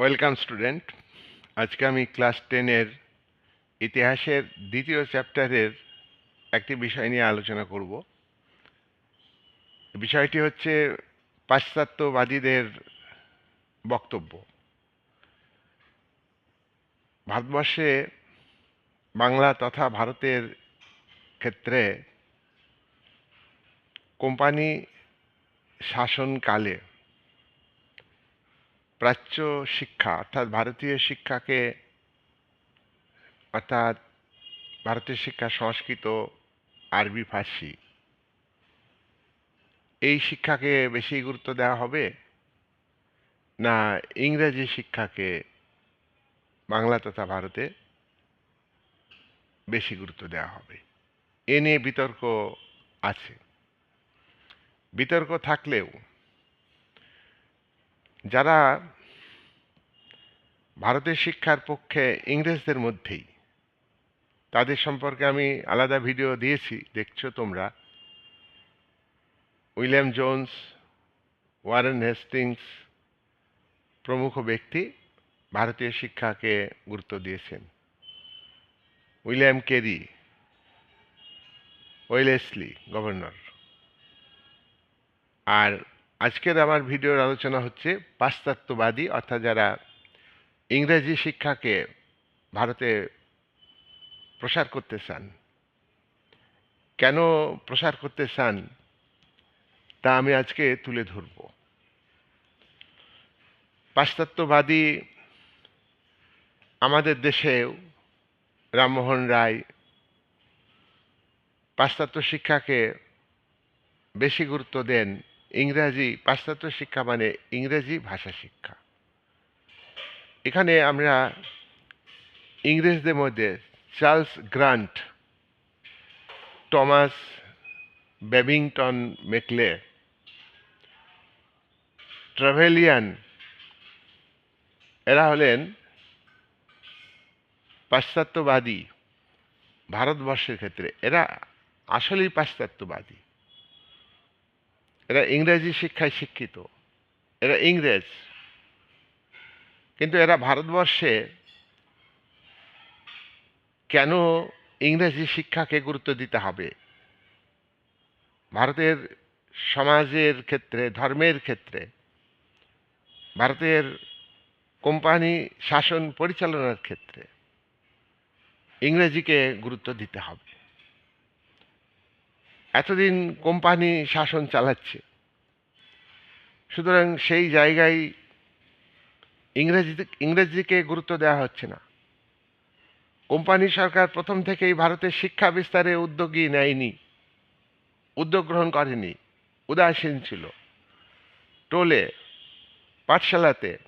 Welcome student. আজকে আমি class টেনের ইতিহাসের দ্বিতীয় চ্যাপ্টারের একটি বিষয় নিয়ে আলোচনা করব। বিষয়টি হচ্ছে পাশ্চাত্যবাদীদের বক্তব্য। ভারতবর্ষে বাংলা তথা ভারতের ক্ষেত্রে কোম্পানি শাসনকালে প্রাচ্য শিক্ষা, অর্থাৎ ভারতীয় শিক্ষাকে, অর্থাৎ ভারতীয় শিক্ষা সংস্কৃত, আরবি, ফার্সি, এই শিক্ষাকে বেশি গুরুত্ব দেওয়া হবে না ইংরেজি শিক্ষাকে বাংলা তথা ভারতে বেশি গুরুত্ব দেওয়া হবে? এ নিয়ে বিতর্ক আছে। বিতর্ক থাকলেও যারা ভারতের শিক্ষার পক্ষে ইংরেজদের মধ্যেই, তাদের সম্পর্কে আমি আলাদা ভিডিও দিয়েছি, দেখছ তোমরা। উইলিয়াম জোন্স, ওয়ারেন হেস্টিংস প্রমুখ ব্যক্তি ভারতীয় শিক্ষাকে গুরুত্ব দিয়েছেন। William Carey, Wellesley governor. আর আজকের আমার ভিডিওর আলোচনা হচ্ছে পাশ্চাত্যবাদী, অর্থাৎ যারা ইংরেজি শিক্ষাকে ভারতে প্রসার করতে চান। কেন প্রসার করতে চান তা আমি আজকে তুলে ধরব। পাশ্চাত্যবাদী আমাদের দেশেও রামমোহন রায় পাশ্চাত্য শিক্ষাকে বেশি গুরুত্ব দেন ইংরাজি, পাশ্চাত্য শিক্ষা মানে ইংরেজি ভাষা শিক্ষা। এখানে আমরা ইংরেজদের মধ্যে Charles Grant, Thomas Babington Macaulay, Trevelyan, এরা হলেন পাশ্চাত্যবাদী ভারতবর্ষের ক্ষেত্রে। এরা আসলেই পাশ্চাত্যবাদী। এরা ইংরেজি শিক্ষায় শিক্ষিত। এরা ইংরেজ। কিন্তু এরা ভারতবর্ষে কেন ইংরেজি শিক্ষাকে গুরুত্ব দিতে হবে? ভারতের সমাজের ক্ষেত্রে, ধর্মের ক্ষেত্রে, ভারতের কোম্পানি শাসন পরিচালনার ক্ষেত্রে ইংরেজিকে গুরুত্ব দিতে হবে। এতদিন কোম্পানি শাসন চালাচ্ছে। সুতরাং সেই জায়গায় ইংরেজি ইংরেজিকে গুরুত্ব দেওয়া হচ্ছে না। কোম্পানি সরকার প্রথম থেকেই ভারতের শিক্ষা বিস্তারে উদ্যোগী নেয়নি, উদ্যোগ গ্রহণ করেনি, উদাসীন ছিল। টোলে, পাঠশালাতে,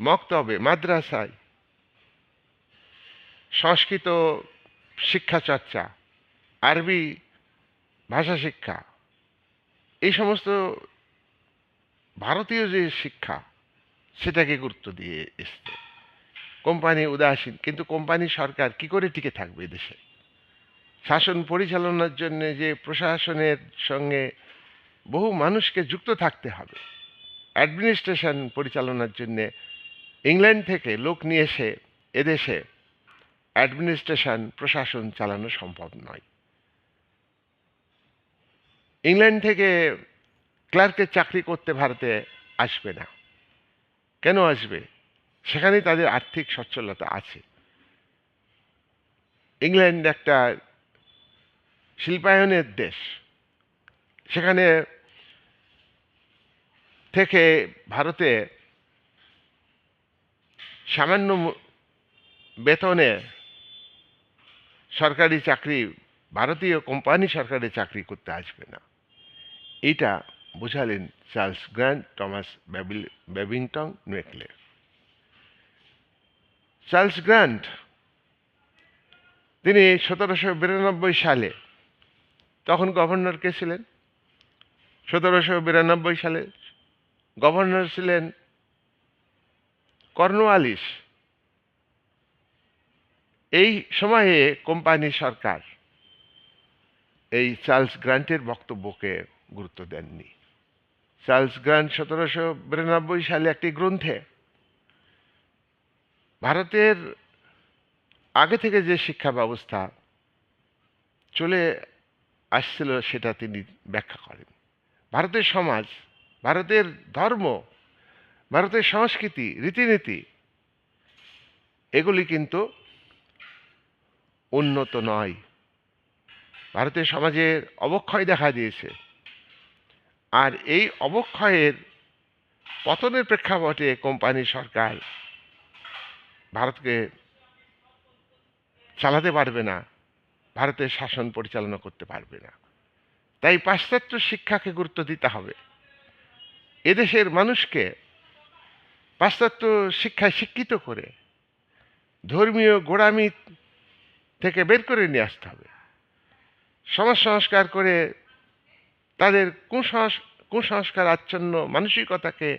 মক্তবে, মাদ্রাসায় সংস্কৃত শিক্ষা চর্চা, আরবি ভাষা শিক্ষা। এই সমস্ত ভারতীয় যে শিক্ষা, সেটাকে গুরুত্ব দিয়ে এসছে। কোম্পানি উদাসীন, কিন্তু কোম্পানি সরকার কি করে টিকে থাকবে দেশে? শাসন পরিচালনার জন্য যে প্রশাসনের সঙ্গে বহু মানুষকে যুক্ত থাকতে হবে, অ্যাডমিনিস্ট্রেশন পরিচালনার জন্য ইংল্যান্ড থেকে লোক নিয়ে এসে এদেশে অ্যাডমিনিস্ট্রেশন, প্রশাসন চালানো সম্ভব নয়। ইংল্যান্ড থেকে ক্লার্কের চাকরি করতে ভারতে আসবে না। কেন আসবে? সেখানেই তাদের আর্থিক সচ্ছলতা আছে। ইংল্যান্ড একটা শিল্পায়নের দেশ। সেখানে থেকে ভারতে সামান্য বেতনে সরকারি চাকরি, ভারতীয় কোম্পানি সরকারি চাকরি করতে আসবে না। এটা বোঝালেন Charles Grant Thomas Babington Macaulay Charles Grant তিনি সতেরোশো বিরানব্বই সালে, তখন গভর্নর কে ছিলেন? সতেরোশো বিরানব্বই সালে গভর্নর ছিলেন কর্নওয়ালিস এই সময়ে কোম্পানি সরকার এই চার্লস গ্রান্টের বক্তব্যকে গুরুত্ব দেননি। চার্লস গ্রান্ট সতেরোশো বিরানব্বই সালে একটি গ্রন্থে ভারতের আগে থেকে যে শিক্ষা ব্যবস্থা চলে আসছিল সেটা তিনি ব্যাখ্যা করেন। ভারতের সমাজ, ভারতের ধর্ম, ভারতের সংস্কৃতি, রীতিনীতি, এগুলি কিন্তু উন্নত নয়। ভারতের সমাজের অবক্ষয় দেখা দিয়েছে। আর এই অবক্ষয়ের পতনের প্রেক্ষাপটে কোম্পানি সরকার ভারতকে চালাতে পারবে না, ভারতের শাসন পরিচালনা করতে পারবে না। তাই পাশ্চাত্য শিক্ষাকে গুরুত্ব দিতে হবে। এদেশের মানুষকে পাশ্চাত্য শিক্ষায় শিক্ষিত করে ধর্মীয় গোড়ামি থেকে বের করে নিয়ে আসতে হবে। সমাজ সংস্কার করে তাদের কুসংস, কুসংস্কার আচ্ছন্ন মানসিকতাকে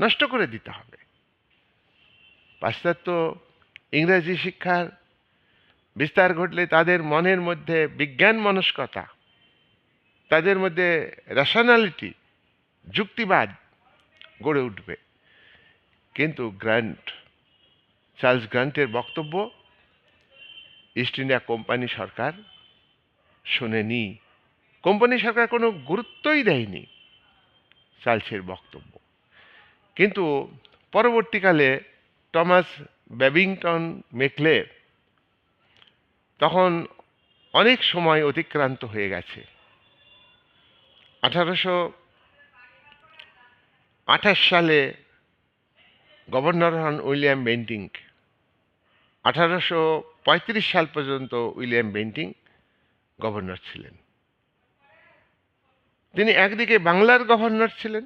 নষ্ট করে দিতে হবে। পাশ্চাত্য ইংরেজি শিক্ষার বিস্তার ঘটলে তাদের মনের মধ্যে বিজ্ঞান মনস্কতা, তাদের মধ্যে রেশনালিটি যুক্তিবাদ গড়ে উঠবে। কিন্তু গ্রান্ট, চার্লস গ্রান্টের বক্তব্য, ইস্ট ইন্ডিয়া কোম্পানি সরকার শোনেনি কোম্পানি সরকার কোনো গুরুত্বই দেয়নি চার্লসের বক্তব্য। কিন্তু পরবর্তীকালে টমাস ব্যাবিংটন মেকলে তখন অনেক সময় অতিক্রান্ত হয়ে গেছে। আঠারোশো আঠাশ সালে গভর্নর হন উইলিয়াম বেন্টিং। আঠারোশো পঁয়ত্রিশ সাল পর্যন্ত উইলিয়াম বেন্টিং গভর্নর ছিলেন। তিনি একদিকে বাংলার গভর্নর ছিলেন।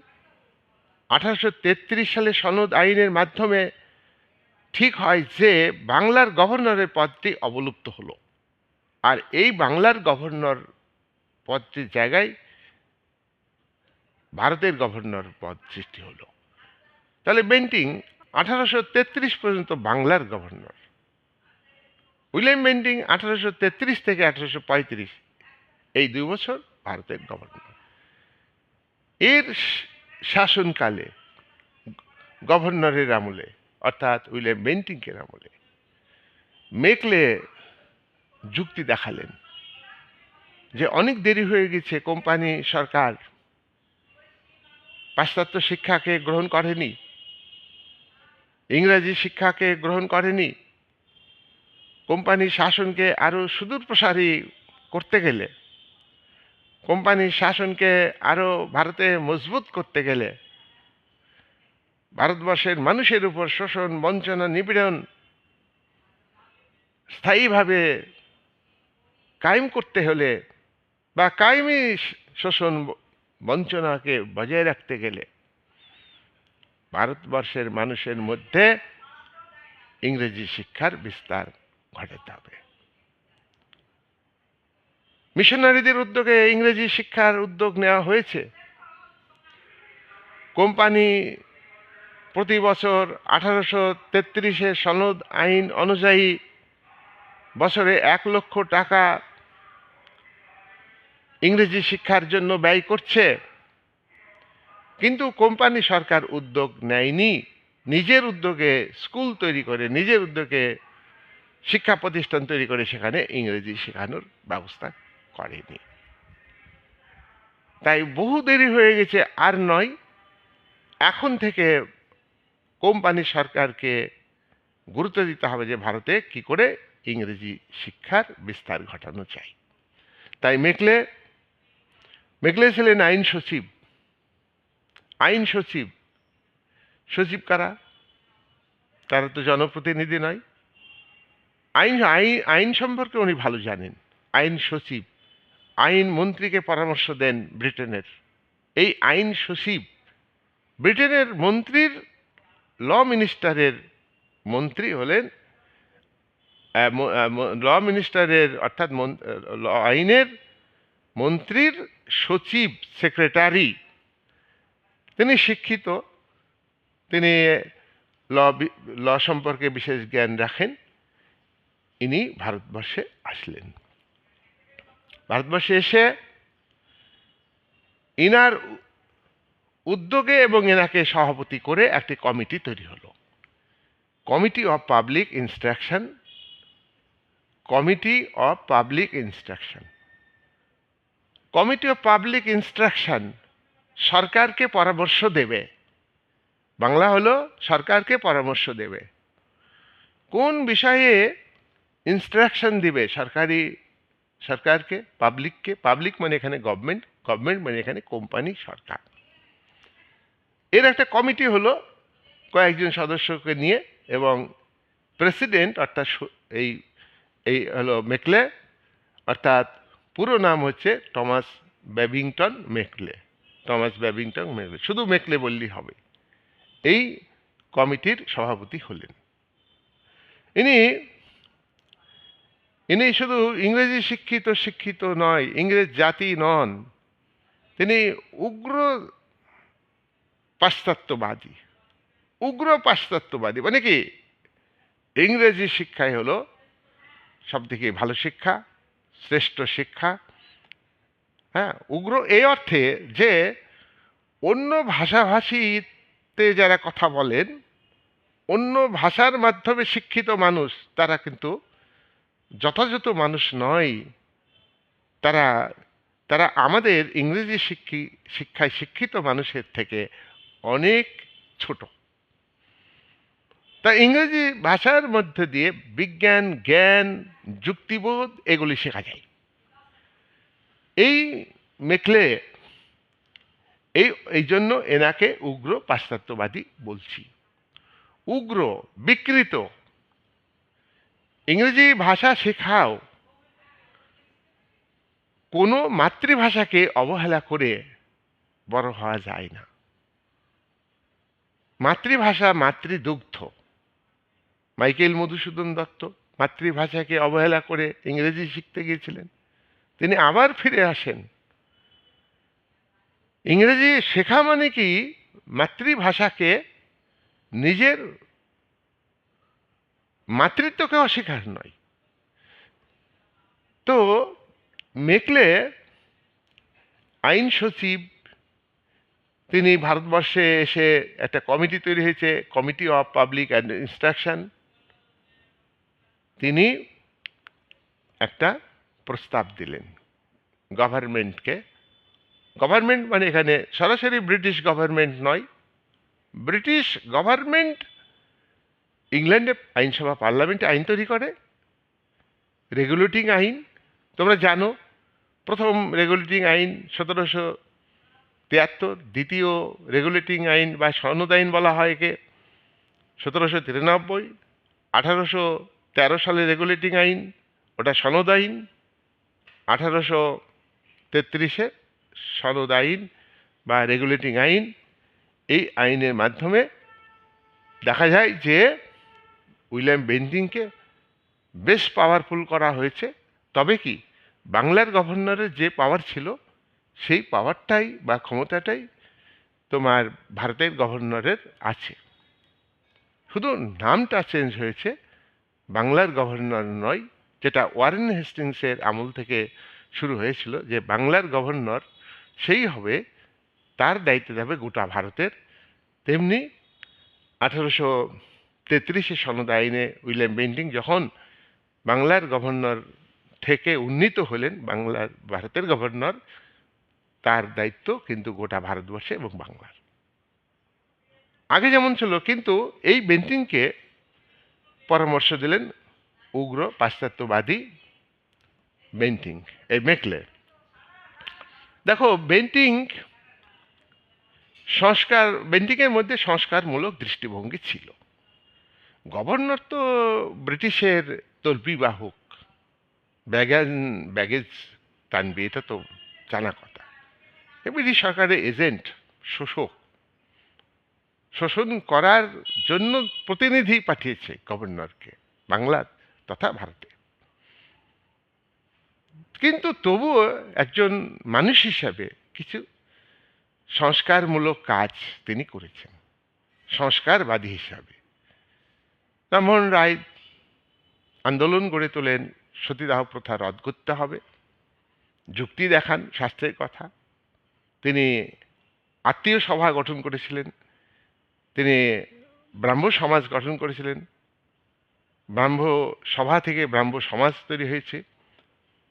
আঠারোশো তেত্রিশ সালে সনদ আইনের মাধ্যমে ঠিক হয় যে বাংলার গভর্নরের পদটি অবলুপ্ত হলো। আর এই বাংলার গভর্নর পদটির জায়গায় ভারতের গভর্নর পদ সৃষ্টি হলো। তাহলে বেন্টিং আঠারোশো তেত্রিশ পর্যন্ত বাংলার গভর্নর। উইলিয়াম বেন্টিং আঠারোশো তেত্রিশ থেকে আঠারোশো পঁয়ত্রিশ, এই দুই বছর ভারতের গভর্নর। এর শাসনকালে গভর্নরের আমলে, অর্থাৎ উইলিয়াম বেন্টিংকের আমলে, মেকলে যুক্তি দেখালেন যে অনেক দেরি হয়ে গেছে, কোম্পানি, সরকার পাশ্চাত্য শিক্ষাকে গ্রহণ করেনি, ইংরাজি শিক্ষাকে গ্রহণ করেনি কোম্পানি শাসনকে আরও সুদূর প্রসারী করতে গেলে কোম্পানির শাসনকে আরও ভারতে মজবুত করতে গেলে ভারতবর্ষের মানুষের উপর শোষণ, বঞ্চনা, নিপীড়ন স্থায়ীভাবে কায়েম করতে হলে বা কায়েমি শোষণ, বঞ্চনাকে বজায় রাখতে গেলে ভারতবর্ষের মানুষের মধ্যে ইংরেজি শিক্ষার বিস্তার ঘটাতে হবে। মিশনারিদের উদ্যোগে ইংরেজি শিক্ষার উদ্যোগ নেওয়া হয়েছে। কোম্পানি প্রতি বছর আঠারোশো তেত্রিশে সনদ আইন অনুযায়ী বছরে এক লক্ষ টাকা ইংরেজি শিক্ষার জন্য ব্যয় করছে। কিন্তু কোম্পানি সরকার উদ্যোগ নেয়নি। নিজের উদ্যোগে স্কুল তৈরি করে, নিজের উদ্যোগে শিক্ষা প্রতিষ্ঠান তৈরি করে সেখানে ইংরেজি শেখানোর ব্যবস্থা করেনি তাই বহু দেরি হয়ে গেছে, আর নয়, এখন থেকে কোম্পানি সরকারকে গুরুত্ব দিতে হবে যে ভারতে কি করে ইংরেজি শিক্ষার বিস্তার ঘটানো চাই তাই মেকলে মেকলে ছিলেন আইন সচিব। আইন সচিব। সচিব কারা? তারা তো জনপ্রতিনিধি নয়। আইন আইন আইন সম্পর্কে উনি ভালো জানেন। আইন সচিব। আইন মন্ত্রীকে পরামর্শ দেন ব্রিটেনের। এই আইন সচিব ব্রিটেনের মন্ত্রীর ল মিনিস্টারের মন্ত্রী হলেন ল মিনিস্টারের অর্থাৎ আইনের মন্ত্রীর সচিব সেক্রেটারি। তিনি শিক্ষিত, তিনি ল ল সম্পর্কে বিশেষ জ্ঞান রাখেন। ইনি ভারতবর্ষে আসলেন। ভারতবর্ষে এসে ইনার উদ্যোগে এবং এনাকে সভাপতি করে একটি কমিটি তৈরি হলো। Committee of public instruction. Committee of public instruction. Committee of public instruction সরকারকে পরামর্শ দেবে। বাংলা হলো সরকারকে পরামর্শ দেবে। কোন বিষয়ে ইনস্ট্রাকশন দিবে সরকারি সরকারকে পাবলিককে পাবলিক মানে এখানে গভর্নমেন্ট গভর্নমেন্ট মানে এখানে কোম্পানি সরকার। এর একটা কমিটি হলো কয়েকজন সদস্যকে নিয়ে এবং প্রেসিডেন্ট অর্থাৎ এই এই হলো মেকলে, অর্থাৎ পুরো নাম হচ্ছে Thomas Babington Macaulay. Thomas Babington Macaulay. শুধু মেকলে বললেই হবে। এই কমিটির সভাপতি হলেন। ইনি ইনি শুধু ইংরেজি শিক্ষিত শিক্ষিত নয়, ইংরেজ জাতি নন। তিনি উগ্র পাশ্চাত্যবাদী। উগ্র পাশ্চাত্যবাদী মানে কি? ইংরেজি শিক্ষাই হলো সব থেকে ভালো শিক্ষা, শ্রেষ্ঠ শিক্ষা। হ্যাঁ উগ্র এই অর্থে যে অন্য ভাষাভাষীতে যারা কথা বলেন, অন্য ভাষার মাধ্যমে শিক্ষিত মানুষ, তারা কিন্তু যথাযথ মানুষ নয়, তারা তারা আমাদের ইংরেজি শিক্ষি, শিক্ষায় শিক্ষিত মানুষের থেকে অনেক ছোট। তা ইংরেজি ভাষার মধ্যে দিয়ে বিজ্ঞান, জ্ঞান, যুক্তিবোধ এগুলি শেখা যায়। এই মেকলে এই এই জন্য এনাকে উগ্র পাশ্চাত্যবাদী বলছি। উগ্র, বিকৃত ইংরেজি ভাষা শেখাও। কোনো মাতৃভাষাকে অবহেলা করে বড় হওয়া যায় না। মাতৃভাষা মাতৃদুগ্ধ। মাইকেল মধুসূদন দত্ত মাতৃভাষাকে অবহেলা করে ইংরেজি শিখতে গিয়েছিলেন। তিনি আবার ফিরে আসেন। ইংরেজি শেখা মানে কি? মাতৃভাষাকে নিজের মাতৃত্বকে অস্বীকার নয়। তো মেকলে আইন সচিব তিনি ভারতবর্ষে এসে একটা কমিটি তৈরি হয়েছে কমিটি অফ পাবলিক ইনস্ট্রাকশন তিনি একটা প্রস্তাব দিলেন গভর্নমেন্টকে। গভর্নমেন্ট মানে এখানে সরাসরি ব্রিটিশ গভর্নমেন্ট নয়। ব্রিটিশ গভর্নমেন্ট ইংল্যান্ডে আইনসভা, পার্লামেন্টে আইন তৈরি করে। রেগুলেটিং আইন, তোমরা জানো, প্রথম রেগুলেটিং আইন সতেরোশো তিয়াত্তর, দ্বিতীয় রেগুলেটিং আইন বা সনদ আইন বলা হয় একে, সতেরোশো তিরানব্বই, আঠারোশো তেরো সালে রেগুলেটিং আইন, ওটা সনদ আইন, আঠারোশো তেত্রিশে সনদ আইন বা রেগুলেটিং আইন, এই আইনের মাধ্যমে দেখা যায় যে উইলিয়াম বেন্টিংকে বেশ পাওয়ারফুল করা হয়েছে। তবে কি, বাংলার গভর্নরের যে পাওয়ার ছিল, সেই পাওয়ারটাই বা ক্ষমতাটাই তোমার ভারতের গভর্নরের আছে। শুধু নামটা চেঞ্জ হয়েছে, বাংলার গভর্নর নয়, যেটা ওয়ারেন হেস্টিংসের আমল থেকে শুরু হয়েছিল, যে বাংলার গভর্নর সেই হবে, তার দায়িত্বে যাবে গোটা ভারতের। তেমনি আঠারোশো তেত্রিশে সনদ আইনে উইলিয়াম বেন্টিং যখন বাংলার গভর্নর থেকে উন্নীত হলেন বাংলার ভারতের গভর্নর, তার দায়িত্ব কিন্তু গোটা ভারতবর্ষে এবং বাংলার। আগে যেমন ছিল, কিন্তু এই বেন্টিংকে পরামর্শ দিলেন উগ্র পাশ্চাত্যবাদী বেন্টিং, এই মেকলে। দেখো, বেন্টিং সংস্কার, বেন্টিংয়ের মধ্যে সংস্কারমূলক দৃষ্টিভঙ্গি ছিল। গভর্নর তো ব্রিটিশের তল্পিবাহক ব্যাগান ব্যাগেজ টানবে এটা তো জানা কথা। ব্রিটিশ সরকারের এজেন্ট, শোষক। শোষণ করার জন্য প্রতিনিধি পাঠিয়েছে গভর্নরকে বাংলার তথা ভারতে। কিন্তু তবুও একজন মানুষ হিসাবে কিছু সংস্কারমূলক কাজ তিনি করেছেন, সংস্কারবাদী হিসাবে। রামমোহন রায় আন্দোলন গড়ে তোলেন সতীদাহ প্রথা রদ করতে হবে, যুক্তি দেখান শাস্ত্রের কথা। তিনি আত্মীয় সভা গঠন করেছিলেন, তিনি ব্রাহ্ম সমাজ গঠন করেছিলেন। ব্রাহ্ম সভা থেকে ব্রাহ্ম সমাজ তৈরি হয়েছে,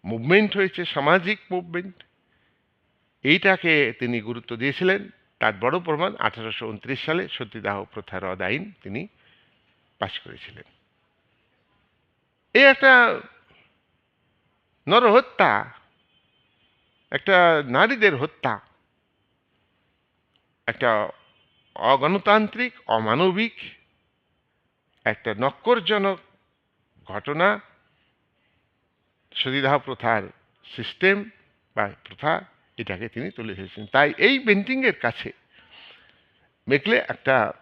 মুভমেন্ট হয়েছে, সামাজিক মুভমেন্ট। এইটাকে তিনি গুরুত্ব দিয়েছিলেন। তার বড় প্রমাণ আঠারোশো উনত্রিশ সালে সতীদাহ প্রথা রদ আইন তিনি করেছিলেন। এই একটা নরহত্যা, একটা নারীদের হত্যা, একটা অগণতান্ত্রিক, অমানবিক, একটা নক্করজনক ঘটনা, সতীদাহ প্রথার সিস্টেম বা প্রথা এটাকে তিনি তুলে ধরেছেন। তাই এই পেন্টিংয়ের কাছে মেকলে একটা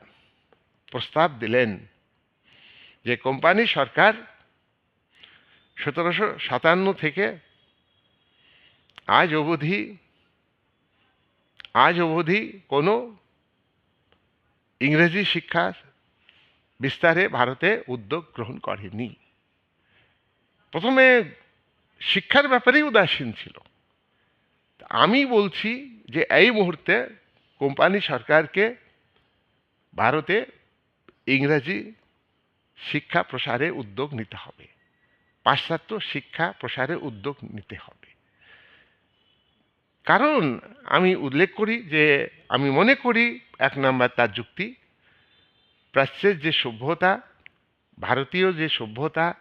প্রস্তাব দিলেন যে কোম্পানি সরকার সতেরোশো সাতান্ন থেকে আজ অবধি আজ অবধি কোনো ইংরেজি শিক্ষা বিস্তারে ভারতে উদ্যোগ গ্রহণ করেনি। প্রথমে শিক্ষার ব্যাপারেই উদাসীন ছিল। আমি বলছি যে এই মুহূর্তে কোম্পানি সরকারকে ভারতে ইংরেজি শিক্ষা প্রসারে উদ্যোগ নিতে হবে। পাশ্চাত্য শিক্ষা প্রসারে উদ্যোগ নিতে হবে। কারণ আমি উল্লেখ করি যে, আমি মনে করি এক নম্বর তার যুক্তি, প্রাচ্যের যে সভ্যতা, ভারতীয় যে সভ্যতা,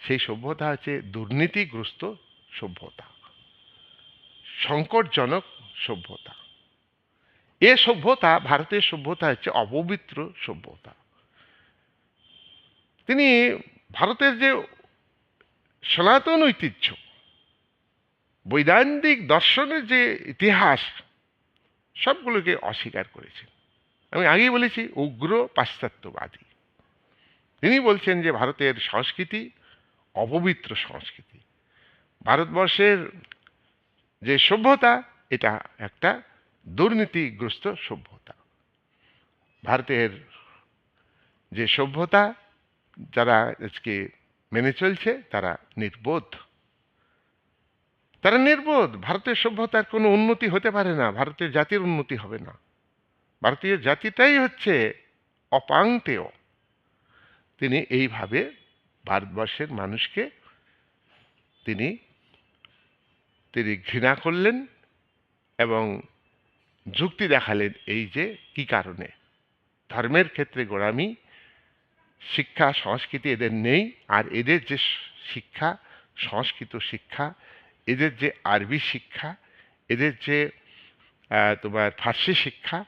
সেই সভ্যতা হচ্ছে দুর্নীতিগ্রস্ত সভ্যতা, সংকটজনক সভ্যতা। এ সভ্যতা, ভারতের সভ্যতা হচ্ছে অপবিত্র সভ্যতা। তিনি ভারতের যে সনাতন ঐতিহ্য, বৈদান্তিক দর্শনের যে ইতিহাস, সবগুলোকে অস্বীকার করেছেন। আমি আগেই বলেছি, উগ্র পাশ্চাত্যবাদী। তিনি বলছেন যে ভারতের সংস্কৃতি অপবিত্র সংস্কৃতি। ভারতবর্ষের যে সভ্যতা, এটা একটা দুর্নীতিগ্রস্ত সভ্যতা। ভারতের যে সভ্যতা যারা আজকে মেনে চলছে, তারা নির্বোধ। তারা নির্বোধ। ভারতের সভ্যতার কোনো উন্নতি হতে পারে না, ভারতের জাতির উন্নতি হবে না। ভারতীয় জাতিটাই হচ্ছে অপাংতেয়। তিনি এইভাবে ভারতবর্ষের মানুষকে তিনি তিনি ঘৃণা করলেন এবং যুক্তি দেখালেন এই যে, কি কারণে? ধর্মের ক্ষেত্রে গোড়ামি শিক্ষা, সংস্কৃতি এদের নেই। আর এদের যে শিক্ষা, সংস্কৃত শিক্ষা, এদের যে আরবি শিক্ষা, এদের যে তোমার ফার্সি শিক্ষা,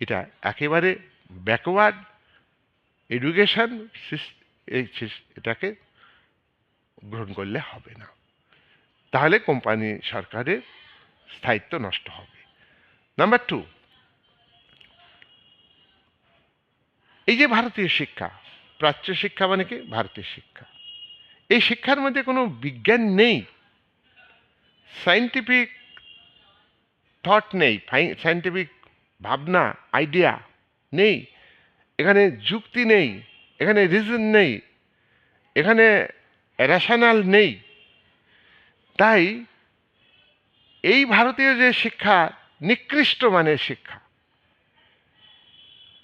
এটা একেবারে ব্যাকওয়ার্ড এডুকেশন এটাকে গ্রহণ করলে হবে না। তাহলে কোম্পানি সরকারের স্থায়িত্ব নষ্ট হবে। নাম্বার টু এই যে ভারতীয় শিক্ষা প্রাচ্য শিক্ষা মানে কি? ভারতীয় শিক্ষা। এই শিক্ষার মধ্যে কোনো বিজ্ঞান নেই। সাইন্টিফিক থট নেই। সাইন্টিফিক ভাবনা আইডিয়া নেই। এখানে যুক্তি নেই। এখানে রিজন নেই। এখানে রেশনাল নেই। তাই এই ভারতীয় যে শিক্ষা, নিকৃষ্ট মানের শিক্ষা,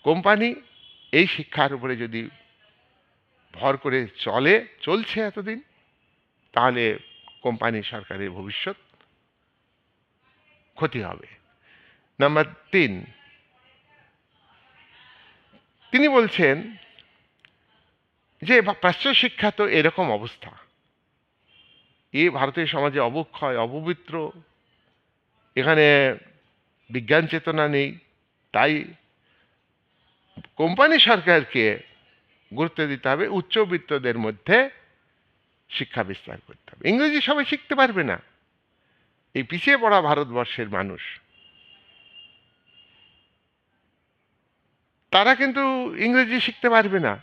কোম্পানি এই শিক্ষার উপরে যদি ভর করে চলে, চলছে এতদিন। তাহলে কোম্পানি সরকারের ভবিষ্যৎ ক্ষতি হবে। নাম্বার তিন, তিনি বলছেন যে প্রাচ্য শিক্ষা তো এরকম অবস্থা। এ ভারতীয় সমাজে অবক্ষয়, অপবিত্র। এখানে বিজ্ঞান চেতনা নেই। তাই কোম্পানি সরকারকে গুরুত্ব দিতে হবে, উচ্চবিত্তদের মধ্যে শিক্ষা বিস্তার করতে হবে। ইংরেজি সবাই শিখতে পারবে না। এই পিছিয়ে পড়া ভারতবর্ষের মানুষ। তারা কিন্তু ইংরেজি শিখতে পারবে না।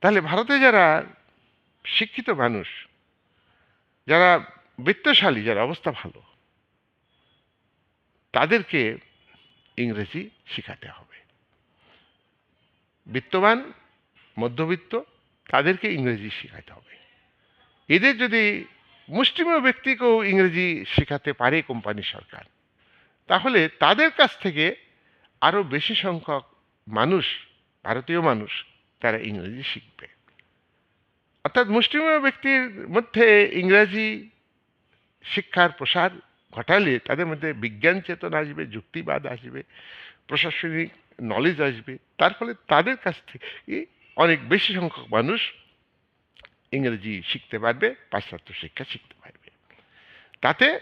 তাহলে ভারতে যারা শিক্ষিত মানুষ, যারা বৃত্তশালী, যারা অবস্থা ভালো, তাদেরকে ইংরেজি শেখাতে হবে। বিত্তবান মধ্যবিত্ত, তাদেরকে ইংরেজি শেখাতে হবে। এদের যদি মুষ্টিমেয় ব্যক্তিকেও ইংরেজি শেখাতে পারে কোম্পানি সরকার, তাহলে তাদের কাছ থেকে আরও বেশি সংখ্যক মানুষ, ভারতীয় মানুষ, তারা ইংরেজি শিখবে। অর্থাৎ মুষ্টিমেয় ব্যক্তির মধ্যে ইংরাজি শিক্ষার প্রসার ঘটালে তাদের মধ্যে বিজ্ঞান চেতনা আসবে, যুক্তিবাদ আসবে, প্রশাসনিক নলেজ আসবে। তার ফলে তাদের কাছ থেকে অনেক বেশি সংখ্যক মানুষ ইংরেজি শিখতে পারবে, পাশ্চাত্য শিক্ষা শিখতে পারবে। তাতে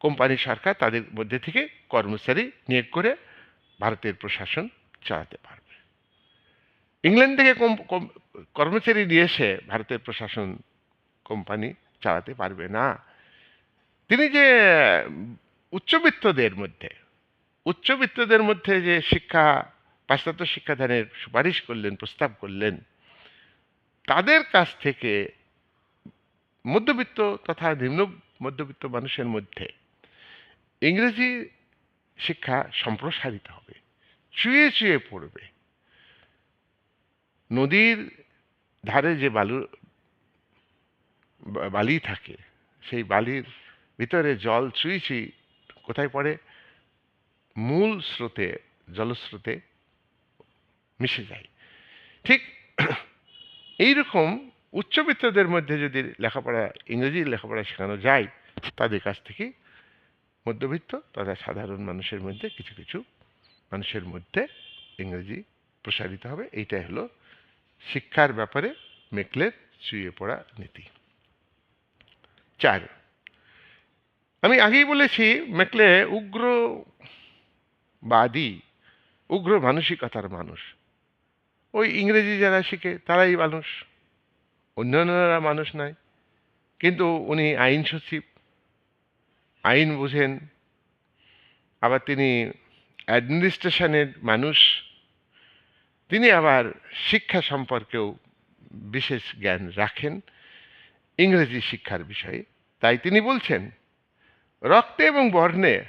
কোম্পানি সরকার তাদের মধ্যে থেকে কর্মচারী নিয়োগ করে ভারতের প্রশাসন চালাতে পারবে। ইংল্যান্ড থেকে কর্মচারী নিয়ে এসে ভারতের প্রশাসন কোম্পানি চালাতে পারবে না। তিনি যে উচ্চবিত্তদের মধ্যে উচ্চবিত্তদের মধ্যে যে শিক্ষা পাশ্চাত্য শিক্ষাদানের সুপারিশ করলেন, প্রস্তাব করলেন, তাদের কাছ থেকে মধ্যবিত্ত তথা নিম্ন মধ্যবিত্ত মানুষের মধ্যে ইংরেজি শিক্ষা সম্প্রসারিত হবে, চুয়ে চুয়ে পড়বে। নদীর ধারে যে বালু বালি থাকে, সেই বালির ভিতরে জল চুই চুই কোথায় পড়ে? মূল স্রোতে, জলস্রোতে মিশে যায়। ঠিক এইরকম উচ্চবিত্তদের মধ্যে যদি লেখাপড়া, ইংরেজি লেখাপড়া শেখানো যায়, তাদের কাছ থেকে মধ্যবিত্ত তথা সাধারণ মানুষের মধ্যে কিছু কিছু মানুষের মধ্যে ইংরেজি প্রসারিত হবে। এইটাই হলো শিক্ষার ব্যাপারে মেকলের চুয়ে পড়া নীতি। চার, আমি আগেই বলেছি মেকলে উগ্রবাদী, উগ্র মানসিকতার মানুষ। ওই ইংরেজি যারা শিখে, তারাই মানুষ। অন্যান্যরা মানুষ নয় কিন্তু উনি আইন সচিব। আইন বুঝেন। আবার তিনি অ্যাডমিনিস্ট্রেশনের মানুষ। তিনি আবার শিক্ষা সম্পর্কেও বিশেষ জ্ঞান রাখেন ইংরেজি শিক্ষার বিষয়ে। তাই তিনি বলছেন, রক্তে এবং বর্ণে,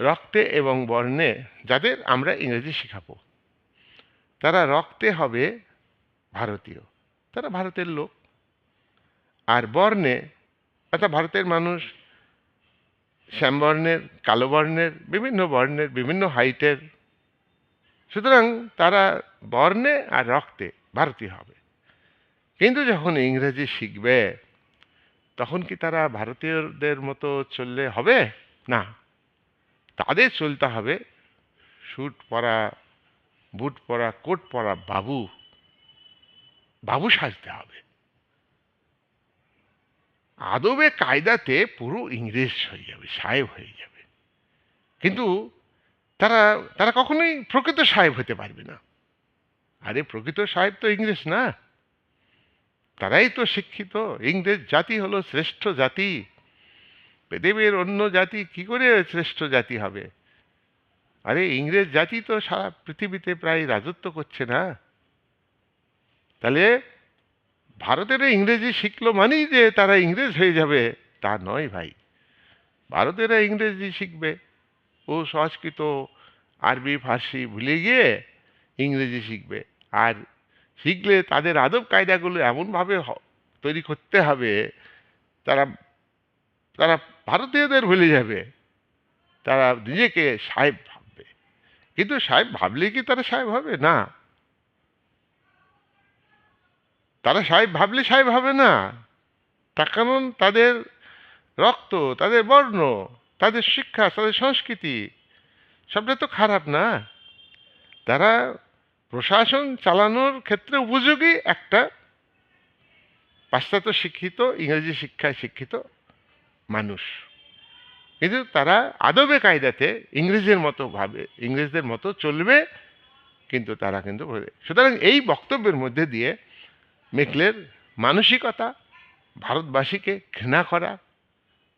রক্তে এবং বর্ণে যাদের আমরা ইংরেজি শেখাবো। তারা রক্তে হবে ভারতীয়। তারা ভারতের লোক। আর বর্ণে, অর্থাৎ ভারতের মানুষ শ্যামবর্ণের কালো বর্ণের, বিভিন্ন বর্ণের, বিভিন্ন হাইটের। সুতরাং তারা বর্ণে আর রক্তে ভারতীয় হবে। কিন্তু যখন ইংরেজি শিখবে, তখন কি তারা ভারতীয়দের মতো চললে হবে? না। তাদের চলতে হবে স্যুট পরা বুট পরা, কোট পরা বাবু বাবু সাজতে হবে। আদবে কায়দাতে পুরো ইংরেজ হয়ে যাবে, সাহেব হয়ে যাবে। কিন্তু তারা তারা কখনোই প্রকৃত সাহেব হতে পারবে না। আরে প্রকৃত সাহেব তো ইংরেজ না। তারাই তো শিক্ষিত। ইংরেজ জাতি হলো শ্রেষ্ঠ জাতি। পৃথিবীর অন্য জাতি কি করে শ্রেষ্ঠ জাতি হবে? আরে ইংরেজ জাতি তো সারা পৃথিবীতে প্রায় রাজত্ব করছে না। তাহলে ভারতের ইংরেজি শিখলো মানেই যে তারা ইংরেজ হয়ে যাবে, তা নয় ভাই। ভারতেরা ইংরেজি শিখবে। ও সংস্কৃত, আরবি, ফার্সি ভুলে গিয়ে ইংরেজি শিখবে। আর শিখলে তাদের আদব কায়দাগুলো এমনভাবে তৈরি করতে হবে, তারা তারা ভারতীয়দের ভুলে যাবে। তারা নিজেকে সাহেব কিন্তু সাহেব ভাবলে কি তারা সাহেব হবে? না। তারা সাহেব ভাবলে সাহেব হবে না। তার কারণ তাদের রক্ত, তাদের বর্ণ, তাদের শিক্ষা, তাদের সংস্কৃতি, সবটা তো খারাপ না। তারা প্রশাসন চালানোর ক্ষেত্রে উপযোগী একটা পাশ্চাত্য শিক্ষিত, ইংরেজি শিক্ষায় শিক্ষিত মানুষ। কিন্তু তারা আদবে কায়দাতে ইংরেজের মতো ভাবে, ইংরেজদের মতো চলবে, কিন্তু তারা কিন্তু সুতরাং এই বক্তব্যের মধ্যে দিয়ে মেকলের মানসিকতা, ভারতবাসীকে ঘৃণা করা,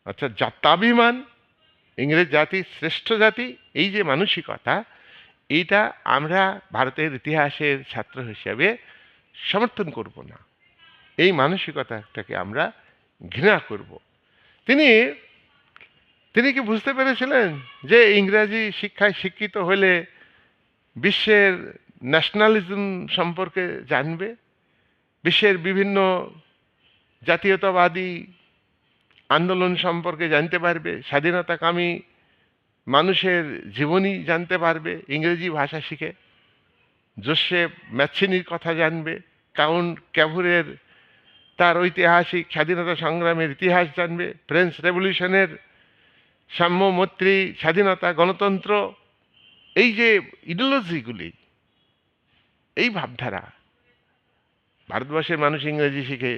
অর্থাৎ জাত্যাভিমান, ইংরেজ জাতি, শ্রেষ্ঠ জাতি, এই যে মানসিকতা, এইটা আমরা ভারতের ইতিহাসের ছাত্র হিসেবে সমর্থন করব না। এই মানসিকতাটাকে আমরা ঘৃণা করব। তিনি তিনি কি বুঝতে পেরেছিলেন যে ইংরাজি শিক্ষায় শিক্ষিত হলে বিশ্বের ন্যাশনালিজম সম্পর্কে জানবে? বিশ্বের বিভিন্ন জাতীয়তাবাদী আন্দোলন সম্পর্কে জানতে পারবে? স্বাধীনতাকামী মানুষের জীবনী জানতে পারবে? ইংরেজি ভাষা শিখে জোসেফ ম্যাথিনির কথা জানবে? কাউন্ট ক্যাভুরের তার ঐতিহাসিক স্বাধীনতা সংগ্রামের ইতিহাস জানবে? ফ্রেঞ্চ রেভলিউশনের সাম্য, মৈত্রী, স্বাধীনতা, গণতন্ত্র, এই যে ইডিওলজিগুলি এই ভাবধারা, ভারতবর্ষের মানুষ ইংরেজি শিখে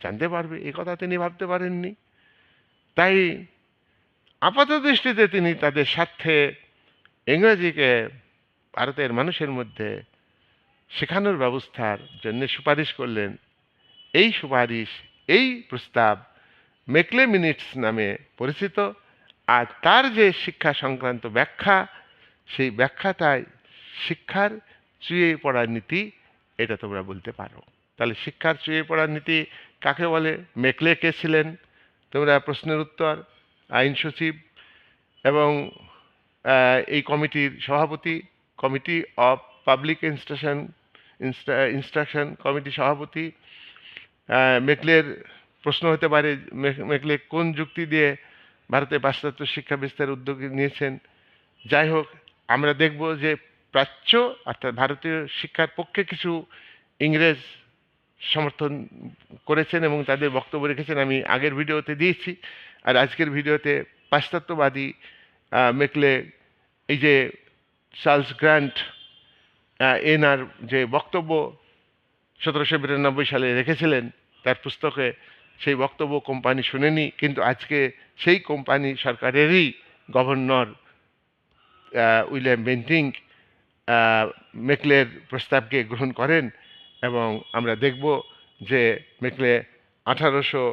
জানতে পারবে এই কথা তিনি ভাবতে পারেননি। তাই আপাত দৃষ্টিতে তিনি তাদের স্বার্থে ইংরেজিকে ভারতের মানুষের মধ্যে শেখানোর ব্যবস্থার জন্য সুপারিশ করলেন। এই সুপারিশ, এই প্রস্তাব মেকলে মিনিটস নামে পরিচিত। আর তার যে শিক্ষা সংক্রান্ত ব্যাখ্যা, সেই ব্যাখ্যাটাই শিক্ষার চুয়ে পড়ার নীতি, এটা তোমরা বলতে পারো। তাহলে শিক্ষার চুয়ে পড়ার নীতি কাকে বলে? মেকলে কে ছিলেন? তোমরা প্রশ্নের উত্তর, আইন সচিব এবং এই কমিটির সভাপতি, committee of public instruction instruction committee সভাপতি মেকলের প্রশ্ন হতে পারে মেকলে কোন যুক্তি দিয়ে ভারতে পাশ্চাত্য শিক্ষা বিস্তারের উদ্যোগ নিয়েছেন। যাই হোক, আমরা দেখব যে প্রাচ্য অর্থাৎ ভারতীয় শিক্ষার পক্ষে কিছু ইংরেজ সমর্থন করেছেন এবং তাদের বক্তব্য রেখেছেন। আমি আগের ভিডিওতে দিয়েছি, আর আজকের ভিডিওতে পাশ্চাত্যবাদী মেকলে, এই যে চার্লস গ্র্যান্ট এনার যে বক্তব্য সতেরোশো বিরানব্বই সালে রেখেছিলেন, তার পুস্তকে সেই বক্তব্য কোম্পানি শুনেনি, কিন্তু আজকে সেই কোম্পানি সরকারেরই গভর্নর উইলিয়াম বেন্টিং মেকলের প্রস্তাবকে গ্রহণ করেন এবং আমরা দেখব যে মেকলে আঠারোশো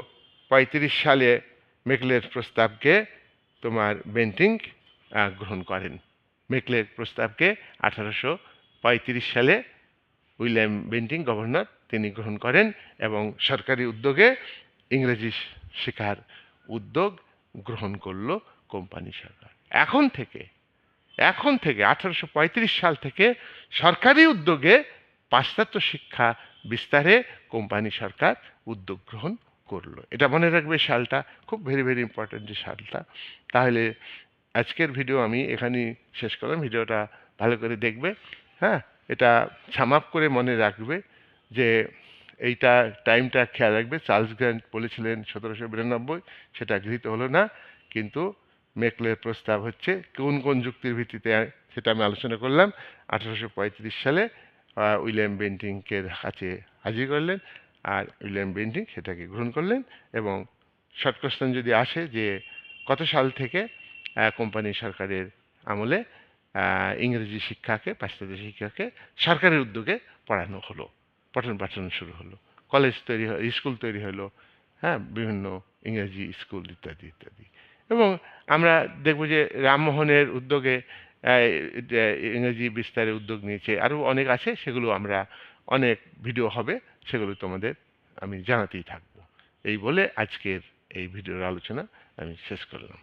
পঁয়ত্রিশ সালে মেকলের প্রস্তাবকে তোমার বেন্টিং গ্রহণ করেন। মেকলের প্রস্তাবকে আঠারোশো পঁয়ত্রিশ সালে উইলিয়াম বেন্টিং, গভর্নর, তিনি গ্রহণ করেন এবং সরকারি উদ্যোগে ইংরেজি শেখার উদ্যোগ গ্রহণ করল কোম্পানি সরকার। এখন থেকে এখন থেকে আঠারোশো পঁয়ত্রিশ সাল থেকে সরকারি উদ্যোগে পাশ্চাত্য শিক্ষা বিস্তারে কোম্পানি সরকার উদ্যোগ গ্রহণ করল। এটা মনে রাখবে সালটা, খুব ভেরি ভেরি ইম্পর্ট্যান্ট যে সালটা। তাহলে আজকের ভিডিও আমি এখানেই শেষ করলাম। ভিডিওটা ভালো করে দেখবে হ্যাঁ? এটা সামাপ করে মনে রাখবে যে এইটা টাইমটা খেয়াল রাখবে। চার্লস গ্র্যান্ট বলেছিলেন সতেরোশো বিরানব্বই, সেটা গৃহীত হলো না, কিন্তু মেকলের প্রস্তাব হচ্ছে কোন কোন যুক্তির ভিত্তিতে সেটা আমি আলোচনা করলাম। আঠারোশো পঁয়ত্রিশ সালে উইলিয়াম বেন্টিংকের কাছে হাজির করলেন আর উইলিয়াম বেন্টিং সেটাকে গ্রহণ করলেন এবং শর্ট কোশ্চেন যদি আসে যে কত সাল থেকে কোম্পানি সরকারের আমলে ইংরেজি শিক্ষাকে, পাশ্চাত্য শিক্ষাকে সরকারের উদ্যোগে পড়ানো হলো। পঠন পাঠন শুরু হলো। কলেজ তৈরি হয় স্কুল তৈরি হলো হ্যাঁ বিভিন্ন ইংরেজি স্কুল ইত্যাদি ইত্যাদি। এবং আমরা দেখব যে রামমোহনের উদ্যোগে ইংরেজি বিস্তারের উদ্যোগ নিয়েছে, আরও অনেক আছে, সেগুলো আমরা, অনেক ভিডিও হবে, সেগুলো তোমাদের আমি জানাতেই থাকব। এই বলে আজকের এই ভিডিওর আলোচনা আমি শেষ করলাম।